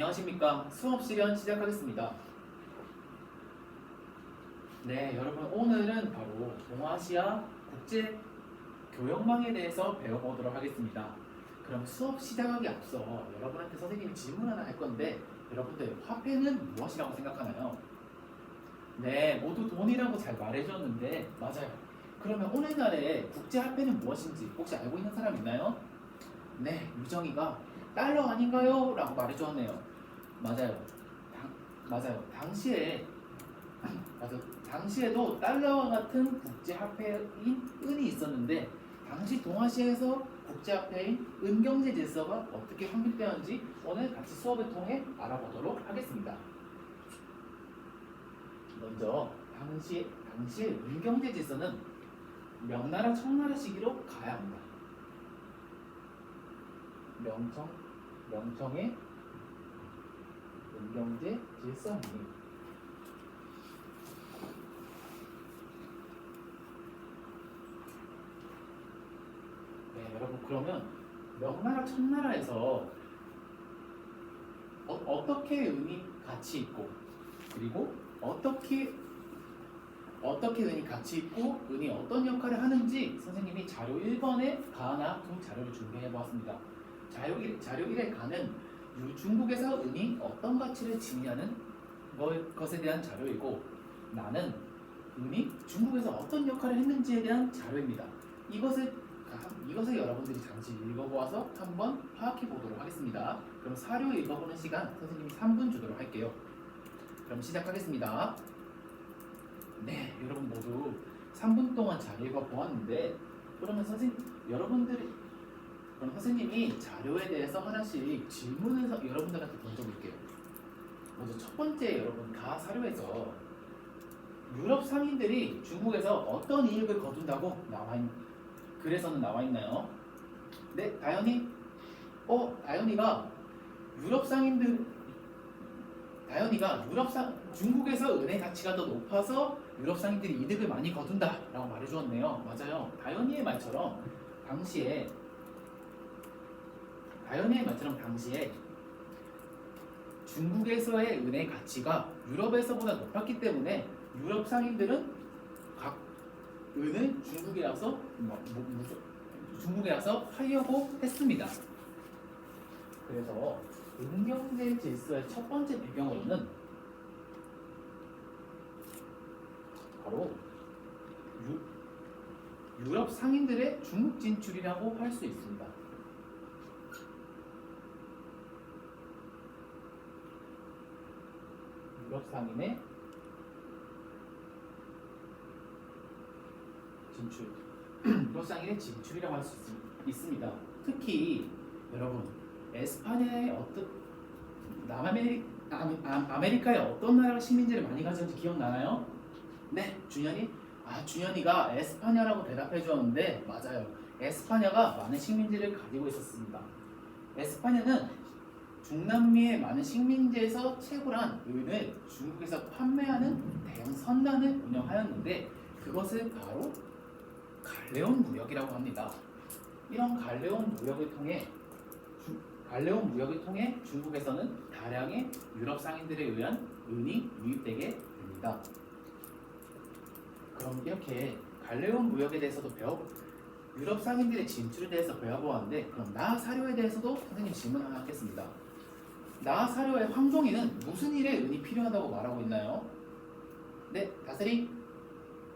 안녕하십니까 수업 시간 시작하겠습니다. 네, 여러분 오늘은 바로 동아시아 국제 교역망에 대해서 배워보도록 하겠습니다. 그럼 수업 시작하기 앞서 여러분한테 선생님이 질문 하나 할 건데 여러분들 화폐는 무엇이라고 생각하나요? 네, 모두 돈이라고 잘 말해줬는데 맞아요. 그러면 오늘날의 국제 화폐는 무엇인지 혹시 알고 있는 사람 있나요? 네, 유정이가 달러 아닌가요? 라고 말해주었네요. 맞아요. 당, 맞아요. 당시에 맞아. 당시에도 달러와 같은 국제 화폐인 은이 있었는데 당시 동아시아에서 국제 화폐인 은경제 질서가 어떻게 확립되었는지 오늘 같이 수업을 통해 알아보도록 하겠습니다. 먼저 당시 당시의 은경제 질서는 명나라 청나라 시기로 가야 합니다. 명청 명청의 은경제 질서입니다. 네, 여러분 그러면 명나라 청나라에서 어, 어떻게 은이 가치 있고 그리고 어떻게 어떻게 은이 가치 있고 은이 어떤 역할을 하는지 선생님이 자료 1번에 가나 등 자료를 준비해 보았습니다. 자료 1, 자료 1에 가는 유- 중국에서 은이 어떤 가치를 지니하는 것- 것에 대한 자료이고 나는 은이 중국에서 어떤 역할을 했는지에 대한 자료입니다. 이것을 이것을 여러분들이 잠시 읽어보아서 한번 파악해 보도록 하겠습니다. 그럼 사료 읽어보는 시간 선생님이 3분 주도록 할게요. 그럼 시작하겠습니다. 네, 여러분 모두 3분 동안 잘 읽어보았는데 그러면 선생 여러분들이 그럼 선생님이 자료에 대해서 하나씩 질문을 서- 여러분들한테 던져볼게요. 먼저 첫 번째 여러분 가 사료에서 유럽 상인들이 중국에서 어떤 이익을 거둔다고 나와 있, 글에서는 나와 있나요? 네, 다현이. 어, 다현이가 유럽 상인들 다현이가 유럽 상 중국에서 은의 가치가 더 높아서 유럽 상인들이 이득을 많이 거둔다라고 말해주었네요. 맞아요. 다현이의 말처럼 당시에 다현이의 말처럼 당시에 중국에서의 은의 가치가 유럽에서보다 높았기 때문에 유럽 상인들은 각 은을 중국에 와서 중국에 와서 팔려고 했습니다. 그래서 은경제 질서의 첫 번째 배경으로는 바로 유, 유럽 상인들의 중국 진출이라고 할 수 있습니다. 상인의 진출, 상인의 진출이라고 할 수 있습니다. 특히 여러분 에스파냐의 어떤 남아메리 아, 아, 아메리카의 어떤 나라 식민지를 많이 가졌는지 기억나나요? 네, 준현이. 아, 준현이가 에스파냐라고 대답해 주었는데 맞아요. 에스파냐가 많은 식민지를 가지고 있었습니다. 에스파냐는 중남미의 많은 식민지에서 채굴한 은을 중국에서 판매하는 대형 선단을 운영하였는데 그것을 바로 갈레온 무역이라고 합니다. 이런 갈레온 무역을 통해 주- 갈레온 무역을 통해 중국에서는 다량의 유럽 상인들에 의한 은이 유입되게 됩니다. 그럼 이렇게 갈레온 무역에 대해서도 배워 유럽 상인들의 진출에 대해서 배워보았는데 그럼 나 사료에 대해서도 선생님 질문 하나 하겠습니다. 나 사료의 황종이는 무슨 일에 은이 필요하다고 말하고 있나요? 네, 다스리.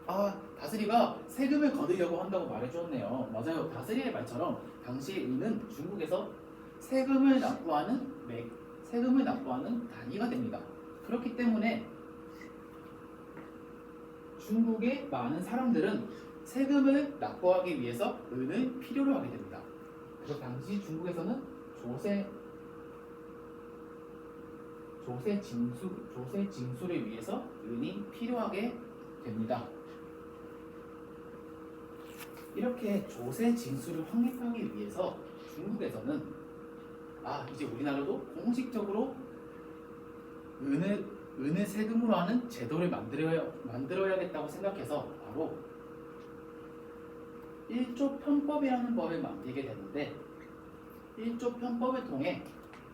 아, 다스리가 세금을 거두려고 한다고 말해주었네요. 맞아요. 다스리의 말처럼 당시 은은 중국에서 세금을 납부하는 매, 세금을 납부하는 단위가 됩니다. 그렇기 때문에 중국의 많은 사람들은 세금을 납부하기 위해서 은을 필요로 하게 됩니다. 그래서 당시 중국에서는 조세 조세 징수 조세 징수를 위해서 은이 필요하게 됩니다. 이렇게 조세 징수를 확립하기 위해서 중국에서는 아 이제 우리나라도 공식적으로 은을 은을 세금으로 하는 제도를 만들어야 만들어야겠다고 생각해서 바로 1조 편법이라는 법을 만들게 되는데 1조 편법을 통해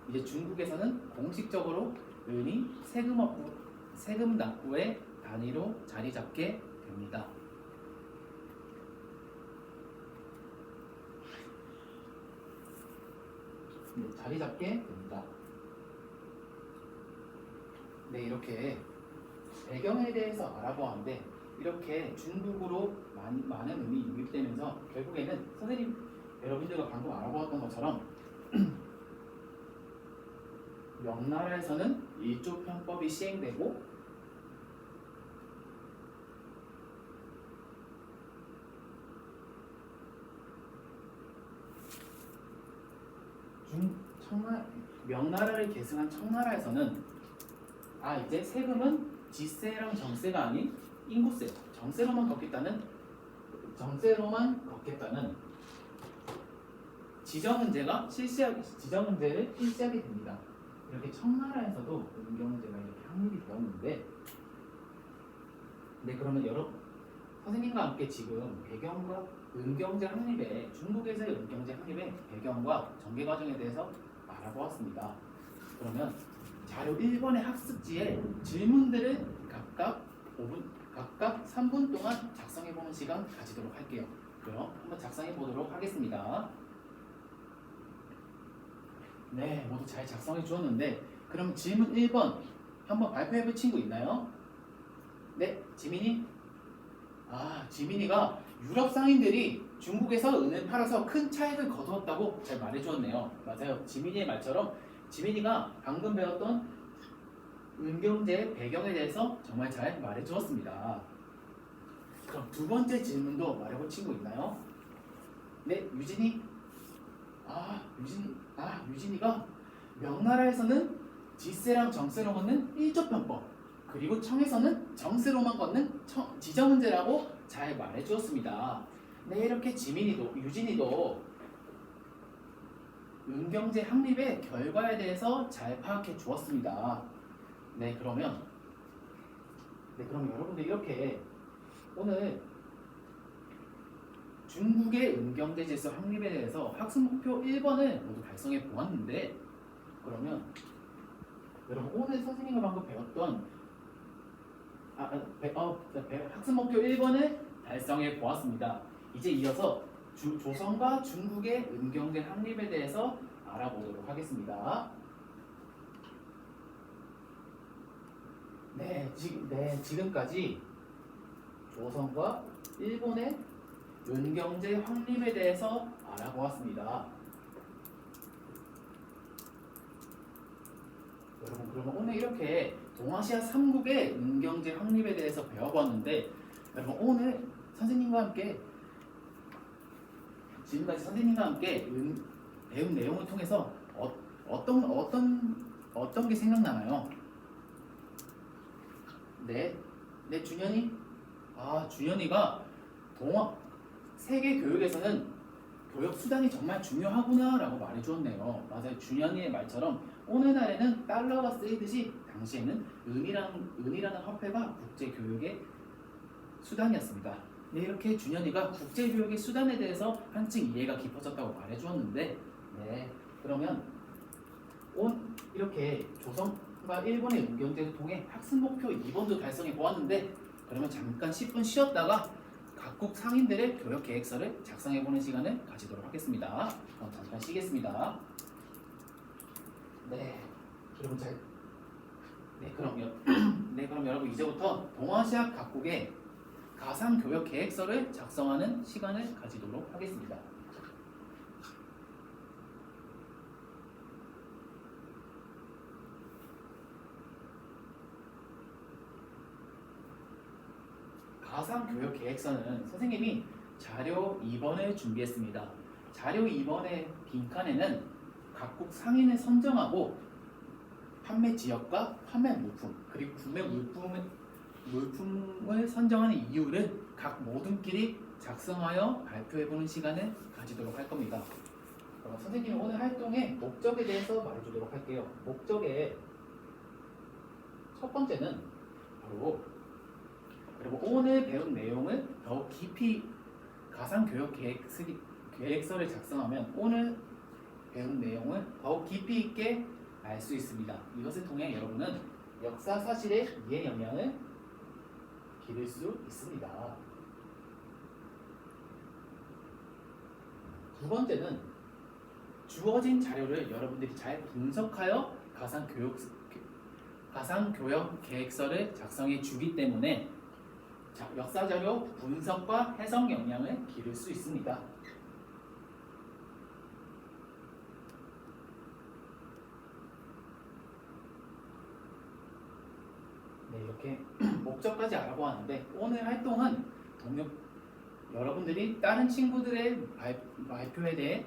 이제 중국에서는 공식적으로 은이 세금 납부, 세금 납부의 단위로 자리 잡게 됩니다. 네, 자리 잡게 됩니다. 네, 이렇게 배경에 대해서 알아보았는데 이렇게 중국으로 많이, 많은 음이 유입되면서 결국에는 선생님 여러분들과 방금 알아보았던 것처럼 명나라에서는 일조 편법이 시행되고 중 청나 명나라를 계승한 청나라에서는 아 이제 세금은 지세랑 정세가 아닌 인구세 정세로만 걷겠다는 정세로만 걷겠다는 지정 문제가 실시하게 지정 문제를 실시하게 됩니다. 이렇게 청나라에서도 은경제가 이렇게 확립이 되었는데 네 그러면 여러분 선생님과 함께 지금 배경과 은경제 확립의 중국에서의 은경제 확립의 배경과 전개 과정에 대해서 알아보았습니다. 그러면 자료 1번의 학습지에 질문들을 각각 5분 각각 3분 동안 작성해 보는 시간 가지도록 할게요. 그럼 한번 작성해 보도록 하겠습니다. 네, 모두 잘 작성해 주었는데 그럼 질문 1번 한번 발표해 볼 친구 있나요? 네, 지민이? 아, 지민이가 유럽 상인들이 중국에서 은을 팔아서 큰 차익을 거두었다고 잘 말해 주었네요. 맞아요. 지민이의 말처럼 지민이가 방금 배웠던 은경제의 배경에 대해서 정말 잘 말해 주었습니다. 그럼 두 번째 질문도 말해볼 친구 있나요? 네, 유진이? 아, 유진, 아, 유진이가 명나라에서는 지세랑 정세로 걷는 일조편법 그리고 청에서는 정세로만 걷는 청, 지정문제라고 잘 말해 주었습니다. 네, 이렇게 지민이도 유진이도 은경제 확립의 결과에 대해서 잘 파악해 주었습니다. 네, 그러면 네, 그럼 여러분들 이렇게 오늘 중국의 은경제 질서 확립에 대해서 학습 목표 1번을 모두 달성해 보았는데 그러면 여러분 오늘 선생님과 방금 배웠던 아, 아, 배, 어, 배- 학습 목표 1번을 달성해 보았습니다. 이제 이어서 주, 조선과 중국의 은경제 확립에 대해서 알아보도록 하겠습니다. 네, 지금 네, 지금까지 조선과 일본의 은경제 확립에 대해서 알아보았습니다. 여러분 그러면 오늘 이렇게 동아시아 3국의 은경제 확립에 대해서 배워봤는데 여러분 오늘 선생님과 함께 지금까지 선생님과 함께 은, 배운 내용을 통해서 어, 어떤 어떤 어떤 게 생각나나요? 네, 네 준현이 아 준현이가 동아 세계 교육에서는 교육 수단이 정말 중요하구나라고 말해주었네요. 맞아요. 준현이의 말처럼 오늘날에는 달러가 쓰이듯이 당시에는 은이라는, 은이라는 화폐가 국제 교육의 수단이었습니다. 네, 이렇게 준현이가 국제 교육의 수단에 대해서 한층 이해가 깊어졌다고 말해주었는데, 네, 그러면 온 이렇게 조선과 일본의 은경제를 통해 학습 목표 2번도 달성해 보았는데, 그러면 잠깐 10분 쉬었다가 각국 상인들의 교육 계획서를 작성해 보는 시간을 가지도록 하겠습니다. 그럼 잠깐 쉬겠습니다. 네, 여러분 잘. 네, 그럼 여, 네, 그럼 여러분 이제부터 동아시아 각국의 가상 교육 계획서를 작성하는 시간을 가지도록 하겠습니다. 가상 교육 계획서는 선생님이 자료 2번을 준비했습니다. 자료 2번의 빈칸에는 각국 상인을 선정하고 판매 지역과 판매 물품 그리고 구매 물품을, 물품을 선정하는 이유를 각 모둠끼리 작성하여 발표해보는 시간을 가지도록 할 겁니다. 그럼 선생님 오늘 활동의 목적에 대해서 말해주도록 할게요. 목적의 첫 번째는 바로 그리고 오늘 배운 내용을 더욱 깊이 가상 교육 계획 쓰기, 계획서를 작성하면 오늘 배운 내용을 더욱 깊이 있게 알 수 있습니다. 이것을 통해 여러분은 역사 사실의 이해 역량을 기를 수 있습니다. 두 번째는 주어진 자료를 여러분들이 잘 분석하여 가상 교육 가상 교역 계획서를 작성해 주기 때문에 자, 역사 자료 분석과 해석 역량을 기를 수 있습니다. 네, 이렇게 목적까지 알아보았는데 오늘 활동은 동료 여러분들이 다른 친구들의 발, 발표에 대해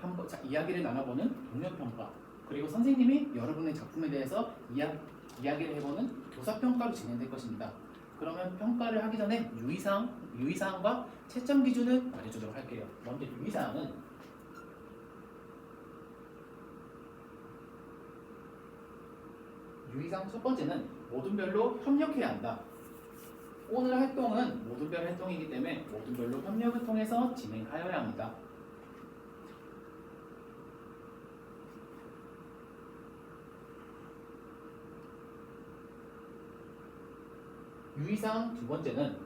한번 자, 이야기를 나눠보는 동료 평가 그리고 선생님이 여러분의 작품에 대해서 이야, 이야기를 해보는 교사 평가로 진행될 것입니다. 그러면 평가를 하기 전에 유의사항, 유의사항과 채점 기준을 말해주도록 할게요. 먼저 유의사항은 유의사항 첫 번째는 모든 별로 협력해야 한다. 오늘 활동은 모든 별 활동이기 때문에 모든 별로 협력을 통해서 진행하여야 합니다. 유의사항 두 번째는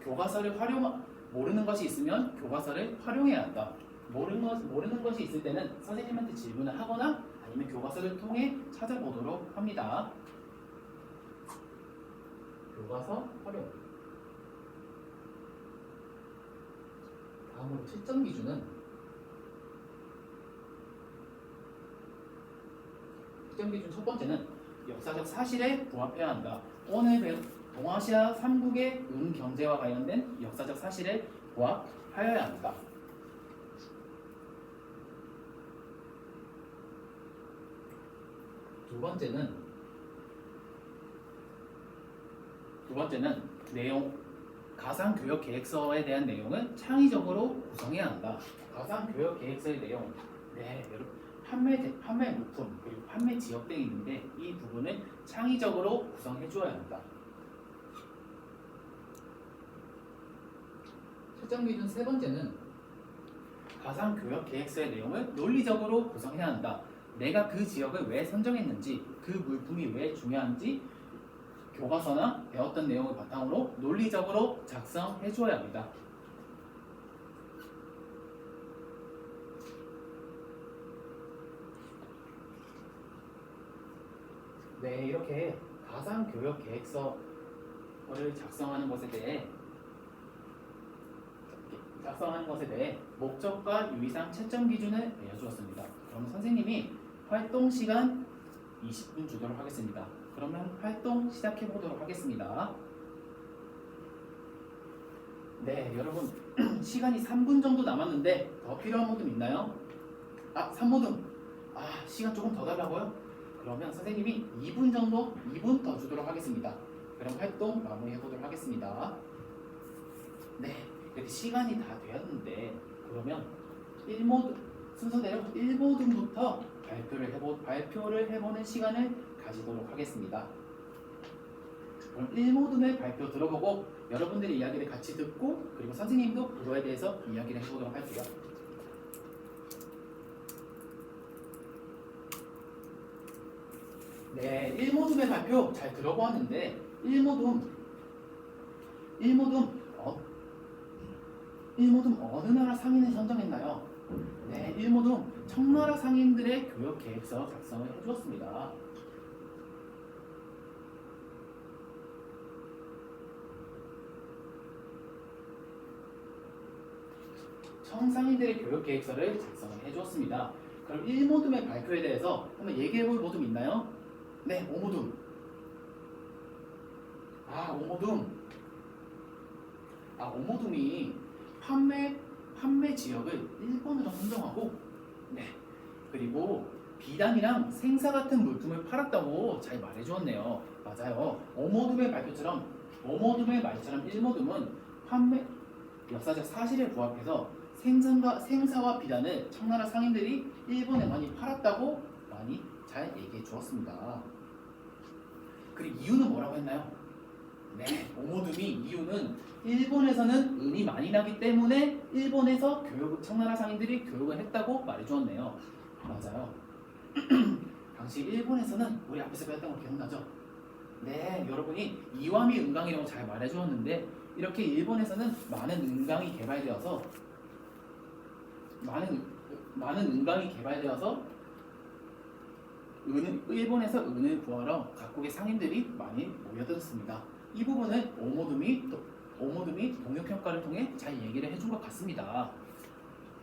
교과서를 활용 모르는 것이 있으면 교과서를 활용해야 한다. 모르는 것 모르는 것이 있을 때는 선생님한테 질문을 하거나 아니면 교과서를 통해 찾아보도록 합니다. 교과서 활용. 다음으로 채점 기준은 채점 기준 첫 번째는 역사적 사실에 부합해야 한다. 오늘 배운 동아시아 3국의 은 경제와 관련된 역사적 사실에 부합하여야 한다. 두 번째는 두 번째는 내용 가상 교역 계획서에 대한 내용은 창의적으로 구성해야 한다. 가상 교역 계획서의 내용 네 여러분 판매 대- 판매 물품 그리고 판매 지역 등이 있는데 이 부분을 창의적으로 구성해 주어야 한다. 채점 기준 세 번째는 가상 교역 계획서의 내용을 논리적으로 구성해야 한다. 내가 그 지역을 왜 선정했는지, 그 물품이 왜 중요한지 교과서나 배웠던 내용을 바탕으로 논리적으로 작성해 주어야 합니다. 네, 이렇게 가상 교역 계획서를 작성하는 것에 대해 작성하는 것에 대해 목적과 유의사항 채점 기준을 알려주었습니다. 그럼 선생님이 활동 시간 20분 주도록 하겠습니다. 그러면 활동 시작해 보도록 하겠습니다. 네, 여러분 시간이 3분 정도 남았는데 더 필요한 모둠 있나요? 아, 3모둠. 아, 시간 조금 더 달라고요? 그러면 선생님이 2분 정도, 2분 더 주도록 하겠습니다. 그럼 활동 마무리해 보도록 하겠습니다. 네, 이렇게 시간이 다 되었는데 그러면 1모드 순서대로 1모둠부터 발표를 해보 발표를 해보는 시간을 가지도록 하겠습니다. 그럼 1모둠의 발표 들어보고 여러분들의 이야기를 같이 듣고 그리고 선생님도 그거에 대해서 이야기를 해보도록 할게요. 네, 1모둠의 발표 잘 들어보았는데 1모둠 1모둠 어, 1모둠 어느 나라 상인을 선정했나요? 네, 1모둠 청나라 상인들의 교육 계획서 작성을 해주었습니다. 청상인들의 교육 계획서를 작성을 해주었습니다. 그럼 1모둠의 발표에 대해서 한번 얘기해볼 모둠 있나요? 네, 5모둠. 아, 5모둠. 아, 5모둠이 판매 판매 지역을 일본으로 선정하고 네. 그리고 비단이랑 생사 같은 물품을 팔았다고 잘 말해주었네요. 맞아요. 오모둠의 발표처럼 오모둠의 말처럼 일모둠은 판매 역사적 사실에 부합해서 생선과 생사와 비단을 청나라 상인들이 일본에 많이 팔았다고 많이 잘 얘기해 주었습니다. 그리고 이유는 뭐라고 했나요? 네, 오모둠이 이유는 일본에서는 은이 많이 나기 때문에 일본에서 교육 청나라 상인들이 교육을 했다고 말해주었네요. 맞아요. 당시 일본에서는 우리 앞에서 배웠던 거 기억나죠? 네, 여러분이 이와미 은강이라고 잘 말해주었는데 이렇게 일본에서는 많은 은강이 개발되어서 많은 많은 은강이 개발되어서 은, 일본에서 은을 구하러 각국의 상인들이 많이 모여들었습니다. 이 부분은 오모둠이 또- 오모둠이 동역평가를 통해 잘 얘기를 해준 것 같습니다.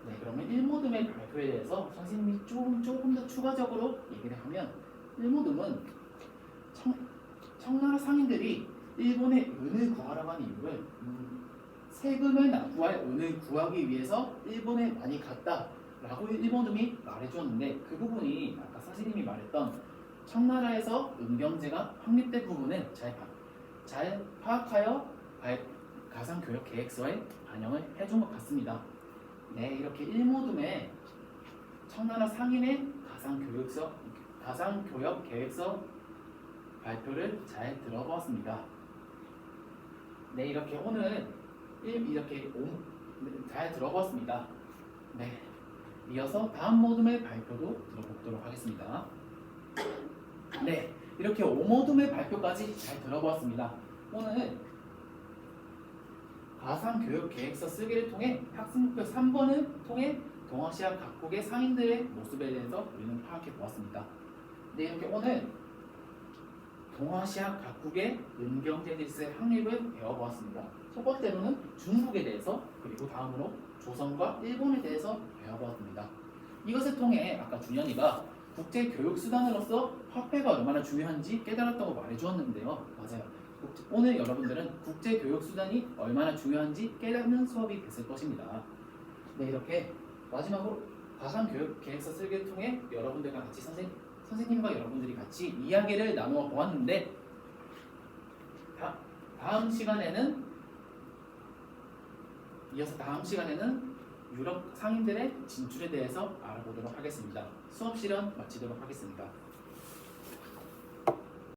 네, 그러면 일모둠의 발표에 대해서 선생님이 조금 조금 더 추가적으로 얘기를 하면 일모둠은 청, 청나라 상인들이 일본의 은을 구하러 간 이유를 음, 세금을 납부할 은을 구하기 위해서 일본에 많이 갔다 라고 일모둠이 말해주었는데 그 부분이 아까 선생님이 말했던 청나라에서 은경제가 확립된 부분을 잘, 파, 잘 파악하여 발- 가상 교육 계획서에 반영을 해준 것 같습니다. 네, 이렇게 일모둠의 청나라 상인의 가상 교육서, 가상 교역 계획서 발표를 잘 들어보았습니다. 네, 이렇게 오늘 일- 이렇게 오- 네, 잘 들어보았습니다. 네, 이어서 다음 모둠의 발표도 들어보도록 하겠습니다. 네, 이렇게 오모둠의 발표까지 잘 들어보았습니다. 오늘 가상 교육 계획서 쓰기를 통해 학습목표 3번을 통해 동아시아 각국의 상인들의 모습에 대해서 우리는 파악해 보았습니다. 네, 이렇게 오늘 동아시아 각국의 은경제 질서의 확립을 배워보았습니다. 첫 번째로는 중국에 대해서 그리고 다음으로 조선과 일본에 대해서 배워보았습니다. 이것을 통해 아까 준현이가 국제 교육 수단으로서 화폐가 얼마나 중요한지 깨달았다고 말해주었는데요. 맞아요. 오늘 여러분들은 국제 교육 수단이 얼마나 중요한지 깨닫는 수업이 됐을 것입니다. 네, 이렇게 마지막으로 가상 교육 계획서 쓰기를 통해 여러분들과 같이 선생 선생님과 여러분들이 같이 이야기를 나누어 보았는데 다, 다음 시간에는 이어서 다음 시간에는 유럽 상인들의 진출에 대해서 알아보도록 하겠습니다. 수업 실현 마치도록 하겠습니다.